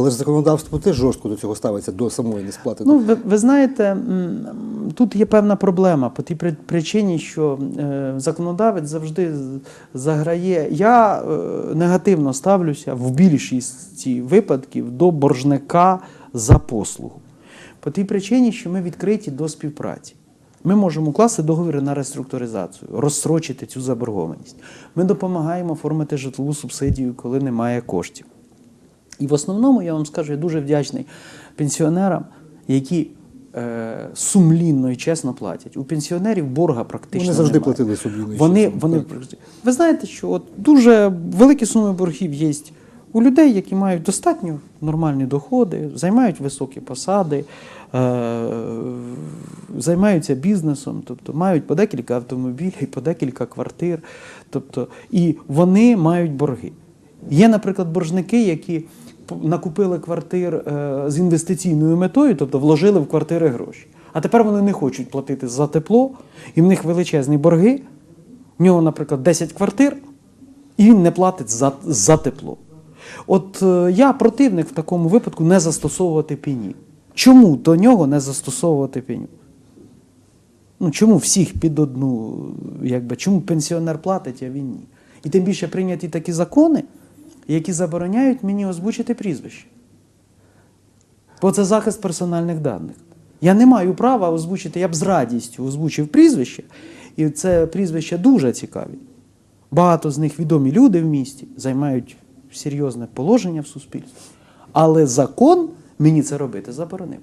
Але ж законодавство теж жорстко до цього ставиться до самої несплати. Ну, ви, ви знаєте, тут є певна проблема по тій причині, що е, законодавець завжди заграє. Я е, негативно ставлюся в більшості випадків до боржника за послугу. По тій причині, що ми відкриті до співпраці. Ми можемо укласти договір на реструктуризацію, розстрочити цю заборгованість. Ми допомагаємо оформити житлову субсидію, коли немає коштів. І в основному я вам скажу, я дуже вдячний пенсіонерам, які е, сумлінно і чесно платять. У пенсіонерів борга практично Вони завжди немає. платили сумлінно і Вони, чесно, вони, ви знаєте, що от дуже великі суми боргів є у людей, які мають достатньо нормальні доходи, займають високі посади, е, займаються бізнесом, тобто мають по декілька автомобілів, по декілька квартир, тобто, і вони мають борги. Є, наприклад, боржники, які накупили квартир е, з інвестиційною метою, тобто вложили в квартири гроші. А тепер вони не хочуть платити за тепло, і в них величезні борги. В нього, наприклад, 10 квартир, і він не платить за, за тепло. От е, я противник в такому випадку не застосовувати пені. Чому до нього не застосовувати пеню? Ну, чому всіх під одну, якби, чому пенсіонер платить, а він ні? І тим більше прийняті такі закони, які забороняють мені озвучити прізвище. Бо це захист персональних даних. Я не маю права озвучити, я б з радістю озвучив прізвище, і це прізвище дуже цікаві. Багато з них відомі люди в місті, займають серйозне положення в суспільстві. Але закон мені це робити заборонив.